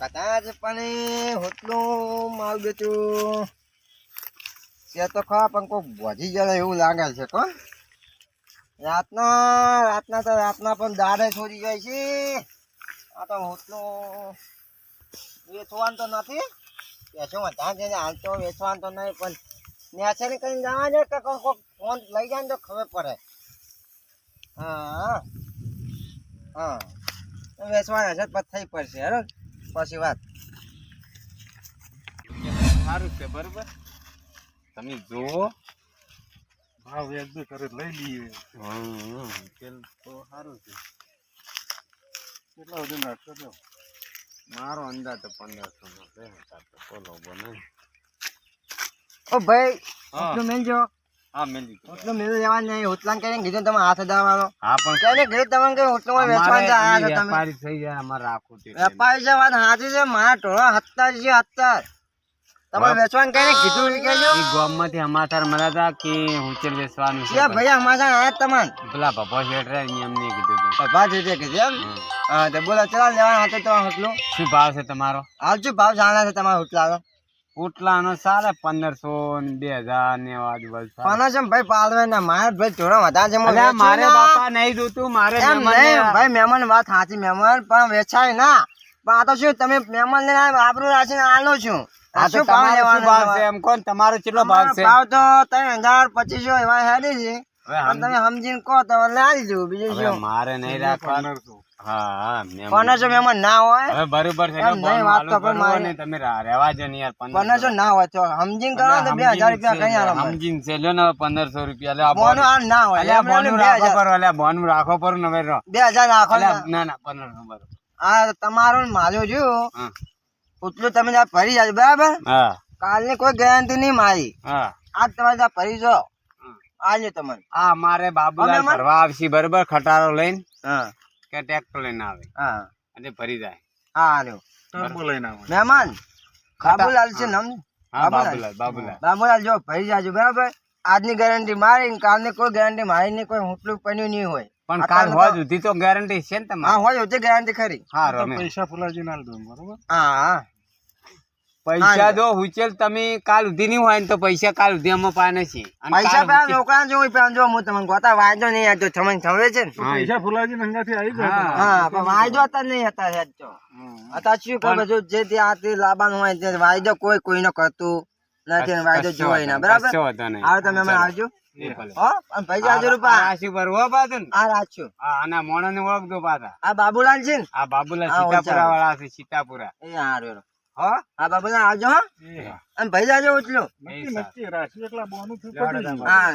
કદાચ પણ હોટલું માલ બેચું તે તો ખા પણ કોઈ વધી જાય એવું લાગે છે કો રાતના રાતના તો રાતના પણ દાડે છોડી જાય છે. આ તો હોટલું વેચવાનું તો નથી. પેસો વધારે જઈને હાલ તો વેચવાનું તો નહીં, પણ નેચે ને કઈ જવા છે કે કોઈ ફોન લઈ જાય ને તો ખબર પડે. હા હા. વેચવાના છે પછી પડશે હેરો પછી વાત. સારું છે બરોબર? તમે જુઓ. ભાવ એક બે કરે લઈ લઈએ. તેલ તો સારું છે. કેટલા સુધી નાખશો તો? મારો અંદાજ તો પંદરસો નો છે બોલો બને. ઓ ભાઈ મેં મેલજો. હા મેલી દીધું. હોટલું જવા નહીં. હોટલાને કહીને કીધું તમે હાથ અડાવવાનો હા પણ કઈને કીધું તમે કે હોટલમાં વેચવાનું છે અમારે આ છો તમે. વેપારી થઈ જાય અમારે રાખવું છે વેપારી છે વાત સાચી છે. મારા ટોળા હત્તર છે હત્તર તમે વેચવાનું કઈને કીધું ઈ કહેજો. ઈ ગામમાંથી સમાચાર મળ્યા હતા કે હુંચેલ વેચવાનું છે ભાઈ. અમારા આયા તમને પેલા ભભો શેઠ રે એમને કીધું હતું કીધું એમ. હા તો બોલો ચલા લેવાના હોટલું. શું ભાવ છે તમારો? હાલ શું ભાવ જાણા છે તમારા હોટલાનો? ઉટલાનો ચાલે પંદરસો ને બે હજાર ને એવા આજુબાજુ ચાલે. છે ભાઈ પાલવે ને મારે ભાઈ ટોળા વધારે છે મારે બાપા નહીં જોતું મારે ભાઈ મહેમાન વાત સાચી મહેમાન પણ વેચાય ના. પણ આ તો શું તમે મહેમાન ને આવ્યા, રાખીને આલો છું? તમારો કેટલો ભાવ છે? ભાવ તો ત્રણ હજાર પચીસો એવા હેડી છે. તમે સમજીને કહો તો લાવી દઉં બીજું શું? મારે નહીં રાખવા પંદરસો હા હા મહેમાન. ના હોય હવે બરોબર છે એમ નહીં, વાત તો પણ મારે- તમે રહેવા દો ને યાર પંદરસો. પંદરસો ના હોય તો સમજીને કરો તો બે રૂપિયા કઈ આલો મને. છે લ્યો ને હવે પંદરસો રૂપિયા લ્યો આ બોનું બોનું. ના હોય અલ્યા, એમ એટલે બોનું બે રાખો પર અલ્યા, બોનું રાખો પર ને હવે રહો. બે હજાર નાખો ને. અલ્યા, ના. ના પંદરસો બરોબર. આ તમારું માલ્યો છું હા. તમે ત્યાં ફરી જાજો બરાબર? હા. કાલની કોઈ ગેરંટી નહીં મારી. હા. આજ તમારે ત્યાં ફરી જો આજે તમને હા મારે બાબુલાલ ફરવા આવશે બરોબર ખટારો લઈને. હા. કે ટ્રેક્ટર લઈને આવે. હા. અને ભરી જાય. હા હાલો. ટર્બો લઈને આવે. મહેમાન બાબુલાલ છે નામ હા બાબુલાલ. બાબુલાલ બાબુલાલ. જો ભરી જાજો બરાબર? આજની ગેરંટી મારી ને કાલની કોઈ ગેરંટી મારી નહીં કોઈ હુટલું પન્યું નહીં હોય. પણ કાલ હોય તો- સુધી તો ગેરંટી છે ને હા હોય તો ગેરંટી ખરી. હા પૈસા ફુલાજી ના દઉં બરોબર? હા હા. પૈસા જો હુચેલ તમે કાલ સુધી નહીં હોય ને તો પૈસા કાલ સુધી અમે પાને છે. પૈસા પેલા નોકરા જો પેલા જો હું તમને ગોતા વાંચો નહીં આજો તમને તમે છે ને. પૈસા ફુલાજી નંગાથી આવી જાય હા. પણ વાયદો હતા નહીં હતા હેડ તો અત્યારે શું ખબર જો જે તે આ તે લાબાન હોય તે વાંચો કોઈ કોઈનો કરતું નથી વાંચો વાયદો જોવાય ના બરાબર. આવે તમે અમે આવજો. બાબુલાલ છે ને? આ બાબુલાલ સીતાપુરા વાળા છે સીતાપુરા. એ હારું. હો બાબા ના આવજો હો. અને ભાઈ જાજો ઉતલો નક્કી નક્કી રાશિ એકલા બોનું થી લેવડો હા.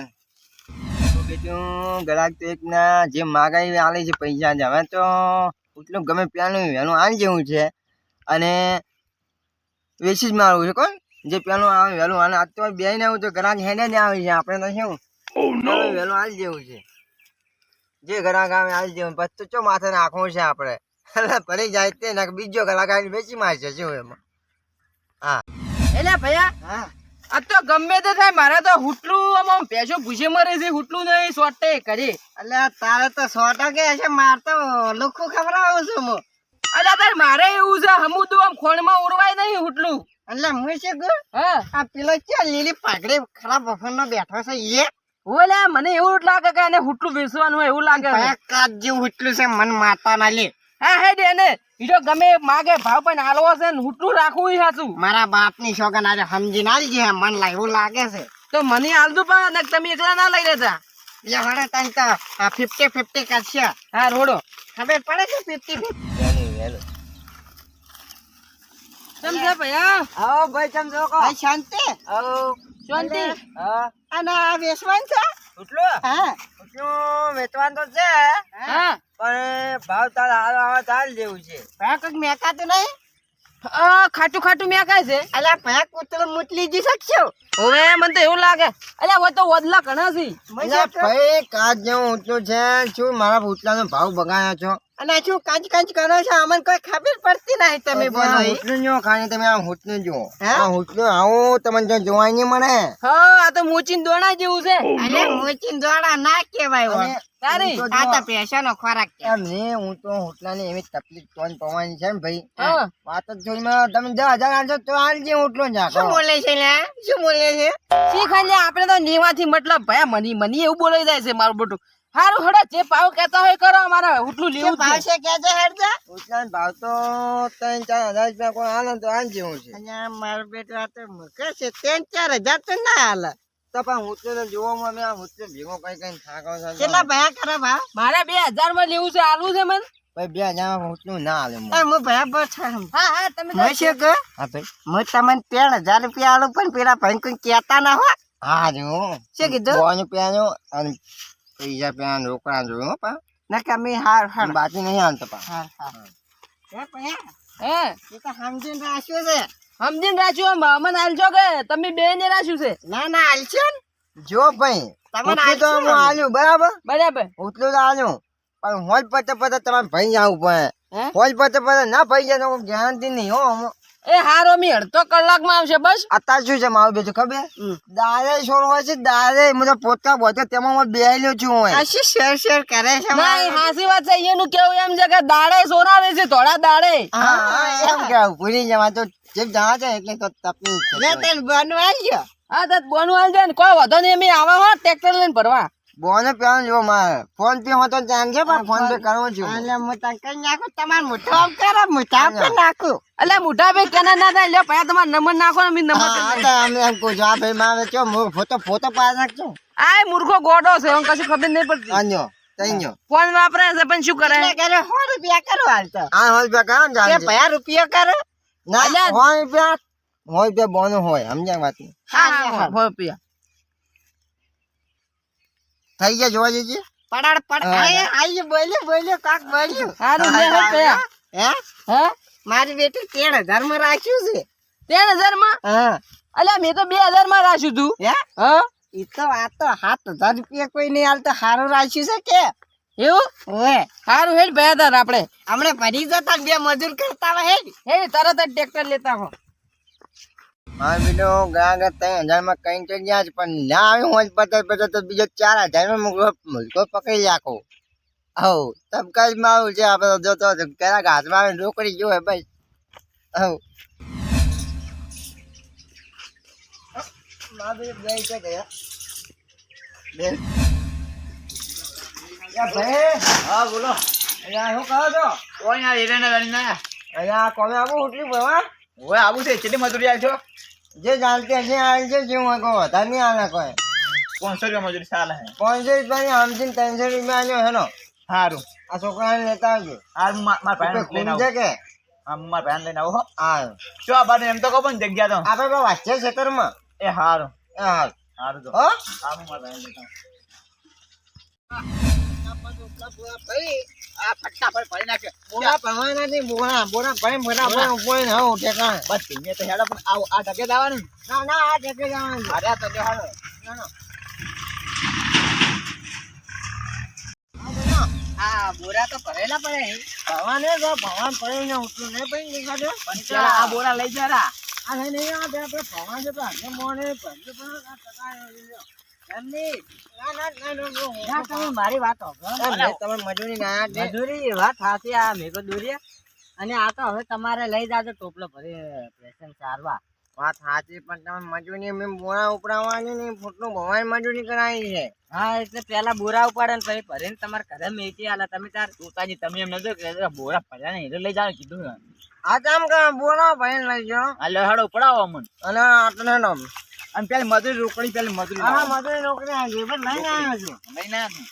બીજું ગ્રાહક તો એક ના જે માગાઈ આલે છે પૈસા જ હવે તો ઉતલું ગમે પેલું એનું આવી જેવું છે. અને વેચી જ મારવું છે કોણ? જે પેલું આવે વહેલું અને આજ તો બે ને આવું તો ગ્રાહક હેડે ને આવે છે આપણે તો શું? વહેલું આવી જેવું છે. જે ગ્રાહક આવે આવી જવું પછી તો ચો માથે નાખવું છે આપણે. એટલે ભરી જાય તે નાખ બીજો ગ્રાહક આવીને વેચી મારશે શું એમાં? હા. એટલે ભૈયા હા. આ તો ગમે તે થાય મારે તો હુટલું આમ પેશો ભૂસે મરે છે હુટલું નહીં સોટે કરી. એટલે તારે તો સો કે છે માર તો લુખું ખવડાવું છું હું. અલ્યા તાર મારે એવું છે હમું તું આમ ખોણમાં ઉડવાય નહીં હુટલું. એટલે હું શું કહું? હા. આ પેલો ક્યાં લીલી પાઘડી ખરાબ બફરનો બેઠો છે એ ઓલે મને એવું લાગે કે એને હુટલું વેચવાનું હોય એવું લાગે છે. કાચ જેવું ઉઠલું છે મન માતા ના લે. હા હે દે ને ઈ ગમે માગે ભાવ પણ હાલવો છે ને હુટલું રાખવું સાચું મારા બાપની શોગન આજે સમજી ના લીધી મન લાય એવું લાગે છે. તો મને હાલતું પણ ને તમે એકલા ના લઈ લેતા. એ હડે તને તો ફિફ્ટી ફિફ્ટી કરશે. હા રોડો. ખબર પડે છે ફિફ્ટી ફિફ્ટી? સમજા ભાઈ ભૈયા? આવો ભાઈ સમજો શાંતિ? આવો શાંતિ? હા. અને આ વેચવાનું છે? ઉઠલું હા. ઉઠલું વેચવાનું તો છે હા. પણ ભાવ તાર હાલ આવે તાર જેવું છે. ભાવ કંઈક મેકાતું નહીં? ખાટું ખાટું મેં છે. અલ્યા ભાઈ કૂતરો મૂતલી જી શકશો. હવે મને તો એવું લાગે અલ્યા હોય તો વદલા ઘણા છે. અલ્યા ભાઈ કાચ જેવું ઊંચો છે. શું મારા ભૂતલાનો ભાવ બગાયા છો? અને શું કાચ કાચ કરો છો? અમને કોઈ ખબર પડતી નહીં તમે બોલો. હુટલું જો ખાને તમે આ હુટલું જો આ હુટલું આવું તમને જો જોવાય નહીં મને હા આ તો મોચીન દોણા જેવું છે. અરે મોચીન દોણા ના કહેવાય. તારી તો આ તો પૈસાનો ખોરાક છે એમ હું તો હોટલાની એવી તકલીફ તો પવાની છે ને ભાઈ. વાત જ જોઈને તમે દસ હજાર તો આલજે હોટલો જ શું બોલે છે લે? શું બોલે છે? શી ખાલી આપણે તો નીવાથી મતલબ ભયા મની મની એવું બોલાઈ જાય છે મારું બોટું હારું હડો જે ભાવ કહેતા હોય કરો અમારે ઉટલું શું લેવું ભાવ છે. કે છે હરજા હોટલાનો ભાવ તો ત્રણ ચાર હજાર રૂપિયા કોઈ આલે તો આલજે હું છે. અહીંયા મારો બેટો આ તો મૂકે છે ત્રણ ચાર હજાર તો ના હાલે તો પણ હોટલો તો જોવામાં મેં આ ભેગો કઈ કઈ થાકો છે. કેટલા ભયા કરે ભાવ મારે બે હજારમાં લેવું છે આલવું છે મને. ભાઈ બે હજાર હોટલું ના આલે મને. હું ભયા હા હા તમે તો- હું હા ભાઈ. હું તમને રૂપિયા આલું પણ પેલા ભાઈ કોઈ કહેતા ના હો હા જો. શું કીધું? બોનું પેનો અને પૈસા રોકડા જોયું હો પા. નકા મેં હાર હાર. બાકી નહીં હાલતો પા. હે એ તો સમજીને રાખ્યું છે. સમજીને રાખ્યું આમ અમને આલજો કે તમે બે ને રાખ્યું છે. ના ના હાલશે જો ભાઈ તમને તો હું હાલ્યું બરાબર? બરાબર. ઉતલું તો હાલ્યું પણ હોજ પતે પતે તમારે ભાઈ આવવું હે? પડે હોજ પતે પતે ના ભાઈ જાય તો ગેરંટી નહીં હો. એ હારો મી અડધો કલાકમાં આવશે બસ. અત્યારે શું છે મારું બેટું ખબર? દારે છોડ હોય છે દારે મને પોતા બોતે તેમાં હું બેહેલો છું હું આ શેર શેર કરે છે ના હાસી વાત છે એનું કેવું એમ છે કે દાડે સોરાવે છે થોડા દાડે. હા. હા, એમ કેવું ભૂલી જવા તો જેમ જવા છે એટલે તો તકલીફ લે તને બનવા આવ્યો હા તો બોનું આલજો ને કોઈ વધો નહીં અમે આવા હો ટ્રેક્ટર લઈને ભરવા. બોને પેલો જો મારે. ફોન પે હોતો ચાલશે પણ ફોન પે કરવો છું. એટલે હું તને કઈ નાખું તમારે આમ કરો નાખું. એટલે મોટા ભાઈ કેના ના થાય લ્યો પૈસા તમારો નંબર નાખો ને નંબર હા, હા, તો અમે એમ કહું છું, ભાઈ મારે ચો મુ ફોટો ફોટો પાડ નાખજો. આ મૂર્ખો ગોડો છે હું કશું ખબર નહીં પડતી. આન્યો તઈન્યો ફોન વાપરે છે પણ શું કરે? કરે સો રૂપિયા કરો હાલ તો. રૂપિયા હોય પે કામ કે ચાલશે ભયા કરો. ના હોય પે હોય પે બોનો હોય સમજ્યા વાત હા હા હા રૂપિયા થઈ ગયા જોવા જઈએ પડાડ પડ. હા, આય આય બોલ્યો બોલ્યો કાક બોલ્યો. સારું લે હે હે હે. મારી બેટી તેર હજારમાં રાખ્યું છે. ત્રણ હજારમાં હા. અલ્યા મેં તો બે હજારમાં રાખ્યું તું. હે? હા? ઈ તો આ તો સાત હજાર રૂપિયા કોઈ નહીં હાલ તો સારું રાખ્યું છે કે? એવું? સારું હેડ ભયા તાર આપણે. હમણે ભરી જતા બે મજૂર કરતા હોય હે હે તરત જ ટ્રેક્ટર લેતા હો. હા બીજો ગયા ગયા ત્રણ હજારમાં કઈ તો ગયા છે પણ ના આવ્યું હોય પચાસ પચાસ તો બીજો ચાર હજારમાં મુકલો મુલકો પકડી રાખો. હવ તબકા જ માં આવું છે જો તો ઘાસમાં આવીને રોકડી જોવે ભાઈ. હવ બે ગયા બે ભાઈ. હા બોલો. અહીંયા શું કહો છો? કોઈ ના હીરા ના ના અહીંયા કોમે આવું ઉઠલી ભરવા? હવે આવું છે કેટલી મજૂરી આવશો જે જાણતે હશે આવી છે જે હું કોઈ વધારે નહીં આવે કોઈ. પાંચસો રૂપિયા મજૂરી ચાલે હે પાંચસો આમથી ત્રણસો રૂપિયા હેનો સારું આ છોકરાને લેતા આવજો. મા- મારા ભાઈને લઈને છે કે હા મારા ભાઈને લઈને આવું હો. શું આ બાને એમ તો કહો પણ જગ્યા તો. આપણે તો વાંચ્યા ખેતરમાં. એ હારું. એ હાલ હારું તો. હા? મારા ભાઈને લેતા આ ફટાફટ નાખે ને હું બસ ધીમે તો હેડો પણ આવું આ ઢકે દાવાનું ના ના આ ઠેકે જવાનું. અરે તો જો હાલો. આ બોરા તો ભરેલા પડે હે. ભગવાને તો ભગવાન પડીને ઉઠલું ને પડી દેખાડે આ બોરા લઈ જરા આ નહીં નહીં આ આપણે ભગવાન છે તો હાથે મોને ભરજો પણ આ ટકા મારી વાત મજૂરી ના મજૂરી વાત સાચી આ મેઘો દોર્યા અને આ તો હવે તમારે લઈ જાજો ટોપલો ભરી પેશન સારવા વાત સાચી પણ તમે મજૂરી બોરા ઉપડાવવાની ફૂટનું ભગવાન મજૂરી કરાવી છે. હા એટલે પેલા બોરા ઉપાડે ને પછી ભરીને તમારે ઘરે મેચી આલા. તમે તાર તું તમે એમ નતો કે બોરા ભર્યા ને લઈ જાવ કીધું આ કામ કરો બોરા ભાઈ લઈ જાઓ. આ ઉપડાવો અમને. અને આટલે નો અને પેલી મજૂરી રોકડી પેલી મજૂરી હા. મજૂરી નોકરી આવી પણ લઈને આવ્યો છું. લઈને આવ્યો છું.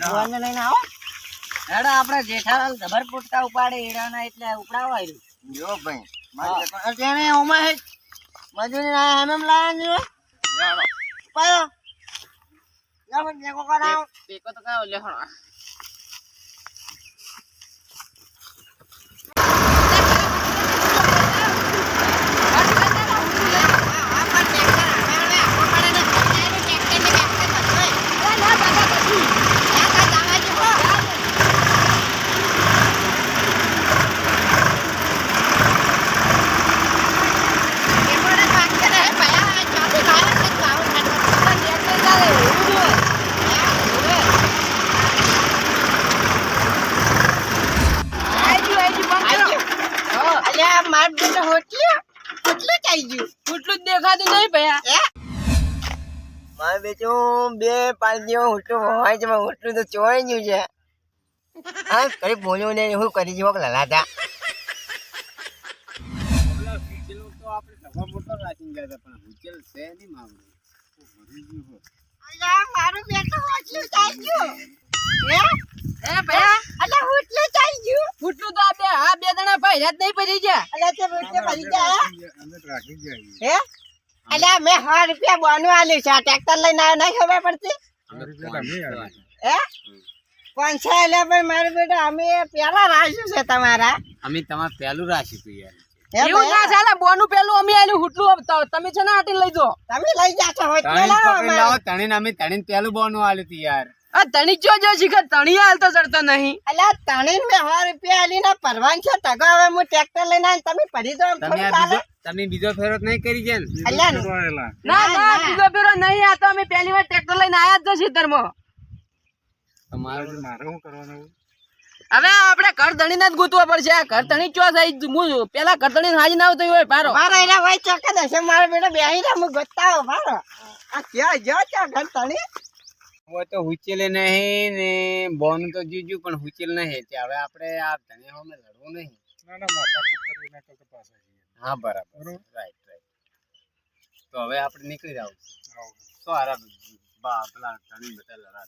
ભગવાનને લઈને આવો. હેડા આપણે જેઠાલાલ ધબર પુટકા ઉપાડે હીરાના એટલે ઉપડાવો આયરું. જો ભાઈ અત્યારે ઓમાં હે મજૂરી ના એમ એમ લાયા જો. પાયો ટેકો તો કાવ લે બેટું બે પાલતીઓ હુટલું હોય છે હુટલું તો ચોઈ ગયું છે. હા કરી બોલ્યું ને હું કરી જવો લલાતા. મારું બેટું ગયું. એ ભયા? અલ્યા હોટલું થઈ ગયું. ફૂટલું તો આ બે આ બે જણા ભાઈ રાત નહીં પડી ગયા. અલ્યા તે હોટલે પડી ગયા હે? અલ્યા મેં સો રૂપિયા બોનું આલ્યું છે. આ ટ્રેક્ટર લઈને આવ્યો નહીં ખબર પડતી. હે? પાંચસો એટલે પણ મારું બેટા અમે પેલા રાખ્યું છે તમારા. અમે તમારે પહેલું રાખ્યું યાર. એવું ના ચાલે બોનું પેલું અમે આલ્યું હુટલું તો. તમે છે ને આટી લઈ જો તમે લઈ જાશો હોય તણીને. અમે તણી પેલું બોનું આલ્યું તું યાર. આ તણી જો શીખર તણી હાલતો ચડતો નહીં. અલ્યા તણી મે સો રૂપિયા આલીને પરવાન છે ટકો હવે હું ટ્રેક્ટર લઈને આવીને તમે પડી દો તમે તમે બીજો ફેરો નહીં કરી છે ને. ના ના, ના ના. બીજો ફેરો નહીં આ તો અમે પહેલી વાર ટ્રેક્ટર લઈને આયા જ છો ખેતરમાં. તમારે મારે શું કરવાનું હવે? આપણે ઘર ધણીને જ ગોતવા પડશે. આ ઘર ધણી ચો થઈ હું પેલા ઘર ધણી હાજી ના આવતો હોય પારો. મારો એના ભાઈ ચોક્કસ હશે મારો બેટો બેહી રહ્યા હું ગોતતા પારો. આ ક્યાં જો ચા ઘર હવે તો હુચેલે નહીં ને બોન તો જીજુ પણ હુચેલ નહીં તે હવે આપણે આ ધણી સામે લડવું નહીં. ના ના માથા કૂટ કરી નાખો તો પાછા જઈએ. હા બરાબર. રાઈટ રાઈટ તો હવે આપણે નીકળી જાવ. તો આરા બા પેલા ધણી બધા લડાતા.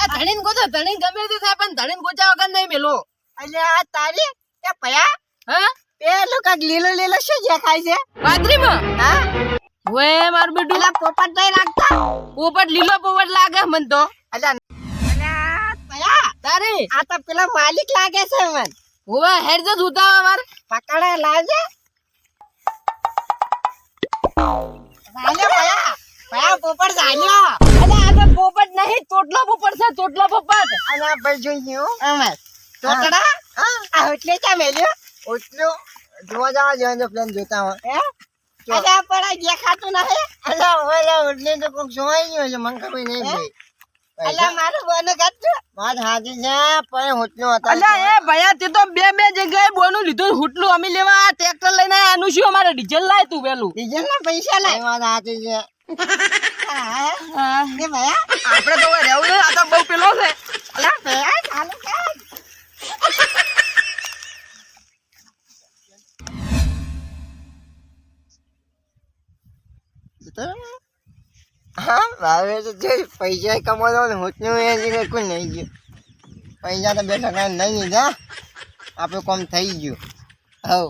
આ ધણીને ગોતો ધણીને ગમે તે થાય પણ ધણી ગોચા વગર નહીં મેલો. અલ્યા આ તારી કે પયા હા? પેલું કાંઈક લીલો લીલો શું જે ખાય છે? વાદરીમાં હા? વે માર બેટું પેલા પોપટ નહીં રાખતા? પોપટ લીલો પોપટ લાગે મન તો. અલા અલ્યા પયા તારી? આ તો પેલા માલિક લાગે છે મન. હવે હેડ તો સુતા માર. પકડે લાવજે. વાલે પયા પયા પોપટ જાલ્યો અલા આ તો પોપટ નહીં તોટલો પોપટ છે તોટલો પોપટ. અને આ ભાઈ જોઈ અમે તોતડા આ હોટલે ચા મેલ્યો? એટલું જોવા જવા જોઈને પ્લાન જોતા હોય. હે? અલ્યા પણ દેખાતું નહીં અલા ઓલા એટલે તો કોક જોઈ ગયો છે મને ખબર નહીં ભાઈ. અલા મારો બોનો કાચો વાત સાચી છે પણ હોટલો હતા અલા એ ભયા તે તો બે બે જગ્યાએ બોનું લીધું હુટલું અમે લેવા ટ્રેક્ટર લઈને. આનું શું અમારે ડીઝલ લાય તું પેલું? ડીઝલ ના પૈસા લાય. વાત સાચી છે. હા, હા. ભયા આપણે તો રહેવું આ તો બહુ પેલો છે. અલા ભયા ચાલુ કર. હા, હવે તો જે પૈસા કમાતો ને હોટલું એ જ કોઈ નહીં ગયું. પૈસા તો બે ટકા નહીં લીધા, આપણું કામ થઈ ગયું. હવ.